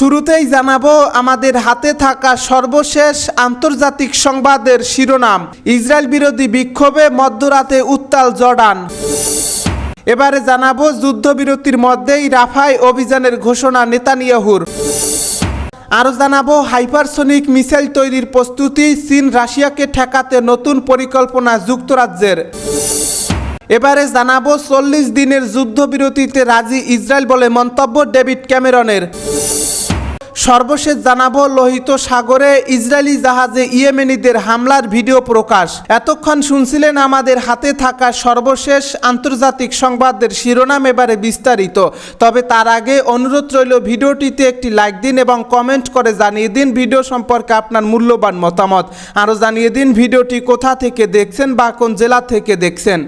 শুরুতেই জানাব, আমাদের হাতে থাকা সর্বশেষ আন্তর্জাতিক সংবাদের শিরোনাম, ইসরায়েল বিরোধী বিক্ষোভে মধ্যরাতে উত্তাল জর্ডান। এবারে জানাব, যুদ্ধবিরতির মধ্যেই রাফায় অভিযানের ঘোষণা নেতানিয়াহুর। আরও জানাব, হাইপারসোনিক মিসাইল তৈরির প্রস্তুতি চীন রাশিয়াকে ঠেকাতে নতুন পরিকল্পনা যুক্তরাজ্যের। এবারে জানাব, চল্লিশ দিনের যুদ্ধবিরতিতে রাজি ইসরায়েল বলে মন্তব্য ডেভিড ক্যামেরনের। সর্বশেষ জানাব, লোহিত সাগরে ইসরায়েলি জাহাজে ইয়েমেনিদের হামলার ভিডিও প্রকাশ। এতক্ষণ শুনছিলেন আমাদের হাতে থাকা সর্বশেষ আন্তর্জাতিক সংবাদের শিরোনাম এবারে বিস্তারিত। তবে তার আগে অনুরোধ রইল ভিডিওটিতে একটি লাইক দিন এবং কমেন্ট করে জানিয়ে দিন ভিডিও সম্পর্কে আপনার মূল্যবান মতামত। আরও জানিয়ে দিন ভিডিওটি কোথা থেকে দেখছেন বা কোন জেলা থেকে দেখছেন।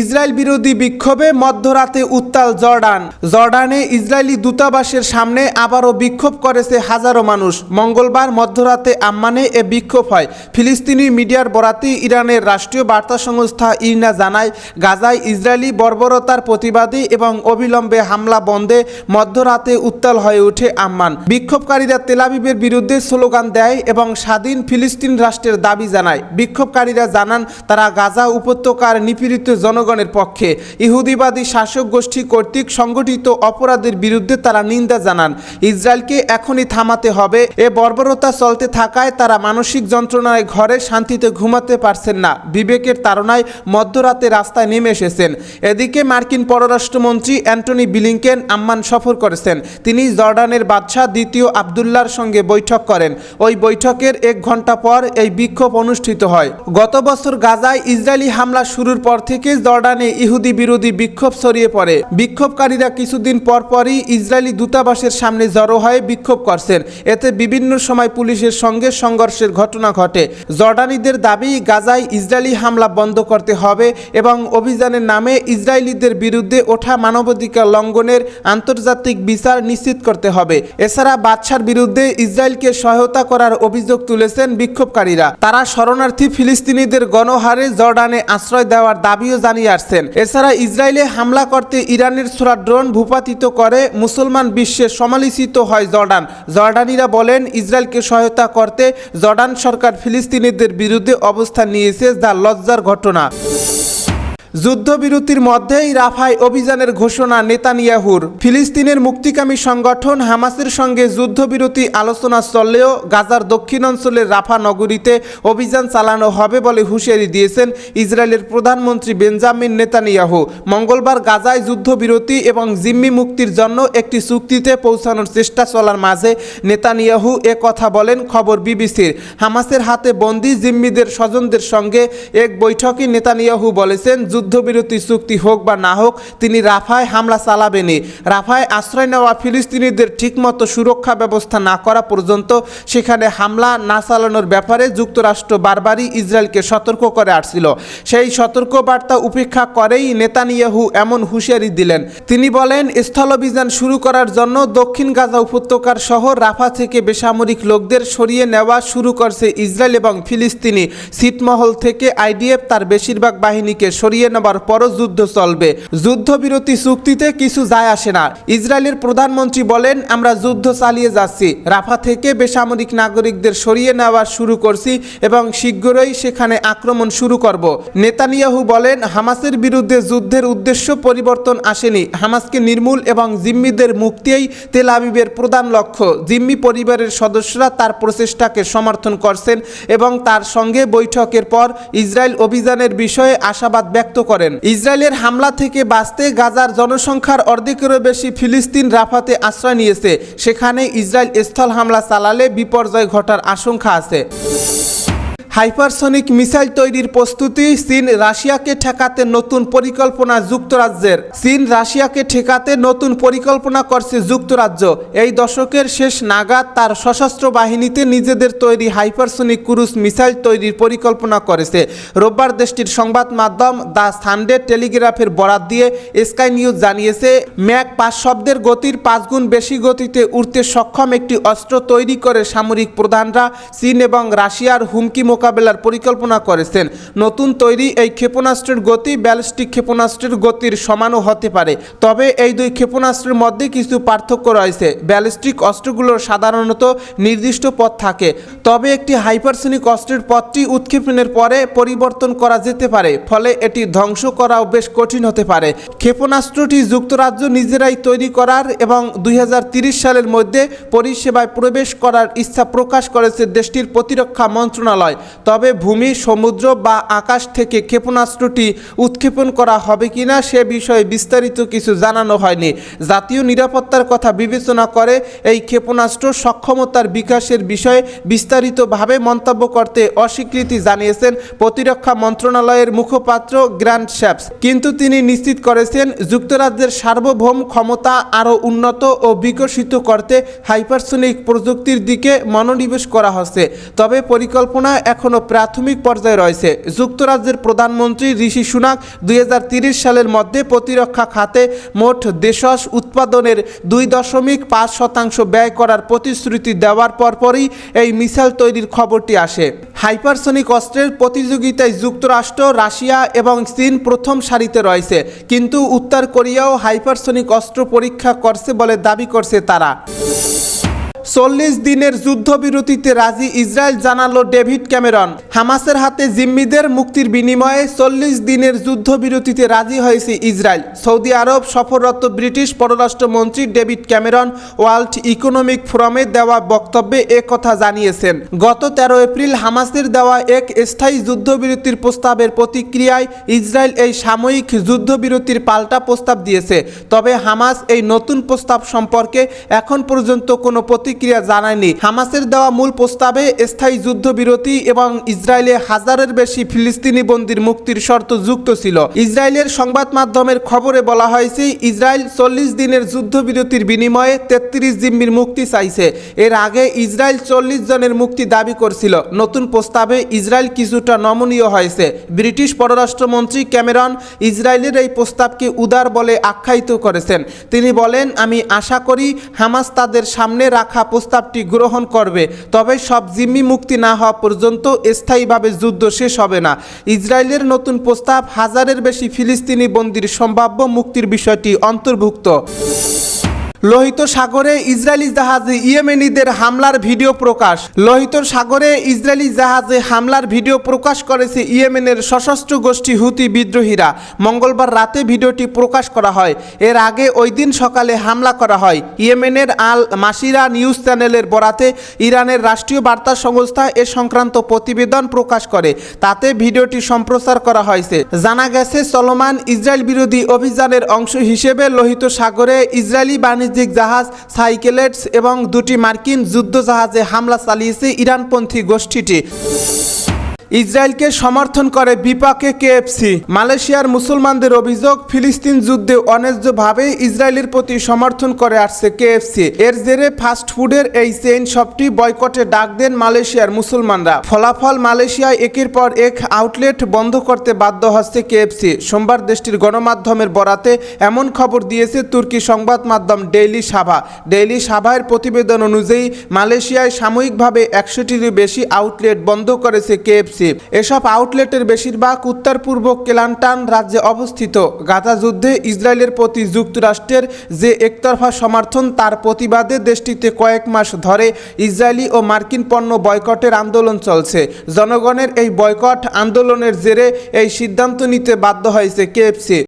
ইসরায়েল বিরোধী বিক্ষোভে মধ্যরাতে উত্তাল জর্ডান। জর্ডানে ইসরায়েলি দূতাবাসের সামনে আবারও বিক্ষোভ করেছে হাজারো মানুষ। মঙ্গলবার মধ্যরাতে আম্মানে এ বিক্ষোভ হয়। ফিলিস্তিনি মিডিয়ার বরাতে ইরানের রাষ্ট্রীয় বার্তা সংস্থা ইরনা জানায়, গাজায় ইসরায়েলি বর্বরতার প্রতিবাদী এবং অবিলম্বে হামলা বন্ধে মধ্যরাতে উত্তাল হয়ে ওঠে আম্মান। বিক্ষোভকারীরা তেলাবিবের বিরুদ্ধে স্লোগান দেয় এবং স্বাধীন ফিলিস্তিন রাষ্ট্রের দাবি জানায়। বিক্ষোভকারীরা জানান, তারা গাজা উপত্যকার নিপীড়িত জনগণের পক্ষে। ইহুদিবাদী শাসক গোষ্ঠী কর্তৃক সংগঠিত অপরাধের বিরুদ্ধে তারা নিন্দা জানান। ইসরায়েলকে এখনই থামাতে হবে। এ বর্বরতা চলতে থাকায় তারা মানসিক যন্ত্রণায় ঘরে শান্তিতে ঘুমাতে পারছেন না। বিবেকের তাড়নায় মধ্যরাতে রাস্তায় নেমে এসেছেন। এদিকে মার্কিন পররাষ্ট্রমন্ত্রী অ্যান্টনি বিলিংকেন আম্মান সফর করেছেন। তিনি জর্ডানের বাদশাহ দ্বিতীয় আবদুল্লার সঙ্গে বৈঠক করেন। ওই বৈঠকের এক ঘণ্টা পর এই বিক্ষোভ অনুষ্ঠিত হয়। গত বছর গাজায় ইসরায়েলি হামলা শুরুর পর থেকে জর্ডানে ইহুদি বিরোধী বিক্ষোভ ছড়িয়ে পড়ে। বিক্ষোভকারীরা কিছুদিন পর পরই ইসরায়েলি দূতাবাসের সামনে জড়ো হয়ে বিক্ষোভ করছেন। এতে বিভিন্ন সময় পুলিশের সঙ্গে সংঘর্ষের ঘটনা ঘটে। জর্ডানিদের দাবি, গাজায় ইসরায়েলি হামলা বন্ধ করতে হবে এবং অভিযানের নামে ইসরায়েলিদের বিরুদ্ধে ওঠা মানবাধিকার লঙ্ঘনের আন্তর্জাতিক বিচার নিশ্চিত করতে হবে। এছাড়া বাদশার বিরুদ্ধে ইসরায়েলকে সহায়তা করার অভিযোগ তুলেছেন বিক্ষোভকারীরা। তারা শরণার্থী ফিলিস্তিনিদের গণহারে জর্ডানে আশ্রয় দেওয়ার দাবিও জানিয়ে আসছেন। এছাড়া ইসরায়েলে হামলা করতে ইরানের ছোড়া ড্রোন ভূপাতিত করে মুসলমান বিশ্বে সমালোচিত হয় জর্ডান। জর্ডানিরা বলেন, ইসরায়েলকে সহায়তা করতে জর্ডান সরকার ফিলিস্তিনিদের বিরুদ্ধে অবস্থান নিয়েছে, যা লজ্জার ঘটনা। যুদ্ধবিরতির মধ্যেই রাফায় অভিযানের ঘোষণা নেতানিয়াহুর। ফিলিস্তিনের মুক্তিকামী সংগঠন হামাসের সঙ্গে যুদ্ধবিরতি আলোচনা চললেও গাজার দক্ষিণাঞ্চলের রাফা নগরীতে অভিযান চালানো হবে বলে হুঁশিয়ারি দিয়েছেন ইসরায়েলের প্রধানমন্ত্রী বেঞ্জামিন নেতানিয়াহু। মঙ্গলবার গাজায় যুদ্ধবিরতি এবং জিম্মি মুক্তির জন্য একটি চুক্তিতে পৌঁছানোর চেষ্টা চলার মাঝে নেতানিয়াহু এ কথা বলেন খবর বিবিসির। হামাসের হাতে বন্দি জিম্মিদের স্বজনদের সঙ্গে এক বৈঠকে নেতানিয়াহু বলেছেন যুদ্ধবিরতি চুক্তি হোক বা না হোক, তিনি রাফায় হামলা চালাবেনই। রাফায় আশ্রয় নেওয়া ফিলিস্তিনিদের ঠিকমতো সুরক্ষা ব্যবস্থা না করা পর্যন্ত সেখানে হামলা না চালানোর ব্যাপারে যুক্তরাষ্ট্র বারবারই ইসরায়েলকে সতর্ক করে আসছিল। সেই সতর্ক বার্তা উপেক্ষা করেই নেতানিয়াহু এমন হুঁশিয়ারি দিলেন। তিনি বলেন, স্থলাভিযান শুরু করার জন্য দক্ষিণ গাজা উপত্যকার শহর রাফা থেকে বেসামরিক লোকদের সরিয়ে নেওয়া শুরু করছে ইসরায়েল এবং ফিলিস্তিনি। ছিটমহল থেকে আইডিএফ তার বেশিরভাগ বাহিনীকে সরিয়ে নেবার পরও চলবে। যুদ্ধবিরতি চুক্তিতে কিছু যায় আসে না। ইসরায়েলের প্রধানমন্ত্রী বলেন, আমরা যুদ্ধ চালিয়ে যাচ্ছি। রাফা থেকে বেসামরিক নাগরিকদের সরিয়ে নেওয়া শুরু করছি এবং শীঘ্রই সেখানে আক্রমণ শুরু করব। নেতানিয়াহু বলেন, হামাসের বিরুদ্ধে যুদ্ধের উদ্দেশ্য পরিবর্তন আসেনি। হামাসকে নির্মূল এবং জিম্মিদের মুক্তিই তেল আবিবের প্রধান লক্ষ্য। জিম্মি পরিবারের সদস্যরা তার প্রচেষ্টাকে সমর্থন করছেন এবং তার সঙ্গে বৈঠকের পর ইসরায়েল অভিযানের বিষয়ে আশাবাদ ব্যক্ত করেন। ইসরায়েলের হামলা থেকে বাঁচতে গাজার জনসংখ্যার অর্ধেকেরও বেশি ফিলিস্তিন রাফাতে আশ্রয় নিয়েছে। সেখানে ইসরায়েল স্থল হামলা চালালে বিপর্যয় ঘটার আশঙ্কা আছে। হাইপারসনিক মিসাইল তৈরির প্রস্তুতি চীন রাশিয়াকে ঠেকাতে নতুন পরিকল্পনা যুক্তরাজ্যের। চীন রাশিয়াকে ঠেকাতে নতুন পরিকল্পনা করছে যুক্তরাজ্য। এই দশকের শেষ নাগাদ তার সশস্ত্র বাহিনীতে নিজেদের তৈরি হাইপারসনিক ক্রুজ মিসাইল তৈরির পরিকল্পনা করেছে। রোববার দেশটির সংবাদ মাধ্যম দ্য সানডে টেলিগ্রাফের বরাত দিয়ে স্কাই নিউজ জানিয়েছে, ম্যাক পাঁচ শব্দের গতির পাঁচ গুণ বেশি গতিতে উঠতে সক্ষম একটি অস্ত্র তৈরি করে সামরিক প্রধানরা চীন এবং রাশিয়ার হুমকি মোকাবেলার পরিকল্পনা করেছেন। নতুন তৈরি এই ক্ষেপণাস্ত্রের গতি ব্যালিস্টিক ক্ষেপণাস্ত্রের গতির সমানও হতে পারে। তবে এই দুই ক্ষেপণাস্ত্রের মধ্যে কিছু পার্থক্য রয়েছে। ব্যালিস্টিক অস্ত্রগুলোর সাধারণত নির্দিষ্ট পথ থাকে। তবে একটি হাইপারসোনিক অস্ত্রের পথটি উৎক্ষেপণের পরে পরিবর্তন করা যেতে পারে, ফলে এটি ধ্বংস করাও বেশ কঠিন হতে পারে। ক্ষেপণাস্ত্রটি যুক্তরাজ্য নিজেরাই তৈরি করার এবং দুই সালের মধ্যে পরিষেবায় প্রবেশ করার ইচ্ছা প্রকাশ করেছে দেশটির প্রতিরক্ষা মন্ত্রণালয়। তবে ভূমি, সমুদ্র বা আকাশ থেকে ক্ষেপণাস্ত্রটি উৎক্ষেপণ করা হবে কিনা সে বিষয়ে বিস্তারিত কিছু জানানো হয়নি। জাতীয় নিরাপত্তার কথা বিবেচনা করে এই ক্ষেপণাস্ত্র সক্ষমতার বিকাশের বিষয়ে বিস্তারিতভাবে মন্তব্য করতে অস্বীকৃতি জানিয়েছেন প্রতিরক্ষা মন্ত্রণালয়ের মুখপাত্র গ্র্যান্ড শ্যাপস। কিন্তু তিনি নিশ্চিত করেছেন যুক্তরাজ্যের সার্বভৌম ক্ষমতা আরও উন্নত ও বিকশিত করতে হাইপারসোনিক প্রযুক্তির দিকে মনোনিবেশ করা হচ্ছে। তবে পরিকল্পনা এখনও প্রাথমিক পর্যায়ে রয়েছে। যুক্তরাজ্যের প্রধানমন্ত্রী ঋষি সুনাক দুই সালের মধ্যে প্রতিরক্ষা খাতে মোট দেশজ উৎপাদনের দুই দশমিক পাঁচ শতাংশ ব্যয় করার প্রতিশ্রুতি দেওয়ার পরপরই এই মিসাইল তৈরির খবরটি আসে। হাইপারসনিক অস্ত্রের প্রতিযোগিতায় যুক্তরাষ্ট্র, রাশিয়া এবং চীন প্রথম সারিতে রয়েছে, কিন্তু উত্তর কোরিয়াও হাইপারসনিক অস্ত্র পরীক্ষা করছে বলে দাবি করছে তারা। চল্লিশ দিনের যুদ্ধবিরতিতে রাজি ইসরায়েল জানালো ডেভিড ক্যামেরন। হামাসের হাতে জিম্মিদের মুক্তির বিনিময়ে চল্লিশ দিনের যুদ্ধবিরতিতে রাজি হয়েছে ইসরায়েল। সৌদি আরব সফররত ব্রিটিশ পররাষ্ট্রমন্ত্রী ডেভিড ক্যামেরন ওয়ার্ল্ড ইকোনমিক ফোরামে দেওয়া বক্তব্যে কথা জানিয়েছেন। গত তেরো এপ্রিল হামাসের দেওয়া এক স্থায়ী যুদ্ধবিরতির প্রস্তাবের প্রতিক্রিয়ায় ইসরায়েল এই সাময়িক যুদ্ধবিরতির পাল্টা প্রস্তাব দিয়েছে। তবে হামাস এই নতুন প্রস্তাব সম্পর্কে এখন পর্যন্ত কোনো প্রতিক্রিয়া জানায়নি। হামাসের দেওয়া মূল প্রস্তাবে স্থায়ী যুদ্ধবিরতি এবং ইসরায়েলে হাজারের বেশি ফিলিস্তিনি বন্দির মুক্তির শর্ত যুক্ত ছিল। ইসরায়েলের সংবাদ মাধ্যমের খবরে বলা হয়েছে, ইসরায়েল চল্লিশ দিনের যুদ্ধবিরতির বিনিময়ে তেত্রিশ জিম্মির মুক্তি চাইছে। এর আগে ইসরায়েল চল্লিশ জনের মুক্তি দাবি করছিল। নতুন প্রস্তাবে ইসরায়েল কিছুটা নমনীয় হয়েছে। ব্রিটিশ পররাষ্ট্রমন্ত্রী ক্যামেরন ইসরায়েলের এই প্রস্তাবকে উদার বলে আখ্যায়িত করেছেন। তিনি বলেন, আমি আশা করি হামাস তাদের সামনে রাখা প্রস্তাবটি গ্রহণ করবে, তবে সব জিম্মি মুক্তি না হওয়া পর্যন্ত স্থায়ীভাবে যুদ্ধ শেষ হবে না। ইসরায়েলের নতুন প্রস্তাব হাজারের বেশি ফিলিস্তিনি বন্দির সম্ভাব্য মুক্তির বিষয়টি অন্তর্ভুক্ত। লোহিত সাগরে ইসরায়েলি জাহাজে ইয়েমেনিদের হামলার ভিডিও প্রকাশ। লোহিত সাগরে ইসরায়েলি জাহাজে হামলার ভিডিও প্রকাশ করেছে ইয়েমেনের সশস্ত্র গোষ্ঠী হুতি বিদ্রোহীরা। মঙ্গলবার রাতে ভিডিওটি প্রকাশ করা হয়। এর আগে ওই দিন সকালে হামলা করা হয়। ইয়েমেনের আল মাসিরা নিউজ চ্যানেলের বরাতে ইরানের রাষ্ট্রীয় বার্তা সংস্থা এ সংক্রান্ত প্রতিবেদন প্রকাশ করে। তাতে ভিডিওটি সম্প্রচার করা হয়েছে। জানা গেছে, চলমান ইসরায়েল বিরোধী অভিযানের অংশ হিসেবে লোহিত সাগরে ইসরায়েলি বাণিজ্যিক জাহাজ সাইকেলেটস এবং দুটি মার্কিন যুদ্ধ জাহাজে হামলা চালিয়েছে ইরানপন্থী গোষ্ঠীটি। ইসরায়েলকে সমর্থন করে বিপাকে কেএফসি। মালয়েশিয়ার মুসলমানদের অভিযোগ, ফিলিস্তিন যুদ্ধে অন্যায্যভাবে ইসরায়েলের প্রতি সমর্থন করে আসছে কেএফসি। এর জেরে ফাস্ট ফুডের এই চেইন শপটি বয়কটে ডাক দেন মালয়েশিয়ার মুসলমানরা। ফলাফল মালয়েশিয়ায় একের পর এক আউটলেট বন্ধ করতে বাধ্য হচ্ছে কেএফসি। সোমবার দেশটির গণমাধ্যমের বরাতে এমন খবর দিয়েছে তুর্কি সংবাদ মাধ্যম ডেইলি সাভা। ডেইলি সাভার প্রতিবেদন অনুযায়ী, মালয়েশিয়ায় সাময়িকভাবে একশোটিরও বেশি আউটলেট বন্ধ করেছে কেএফসি। এসব আউটলেটের বেশিরভাগ উত্তর পূর্ব কেলান্টান রাজ্যে অবস্থিত। গাজা যুদ্ধে ইসরায়েলের প্রতি যুক্তরাষ্ট্রের যে একতরফা সমর্থন, তার প্রতিবাদে দেশটিতে কয়েক মাস ধরে ইসরায়েলি ও মার্কিন পণ্য বয়কটের আন্দোলন চলছে। জনগণের এই বয়কট আন্দোলনের জেরে এই সিদ্ধান্ত নিতে বাধ্য হয়েছে কেএফসি।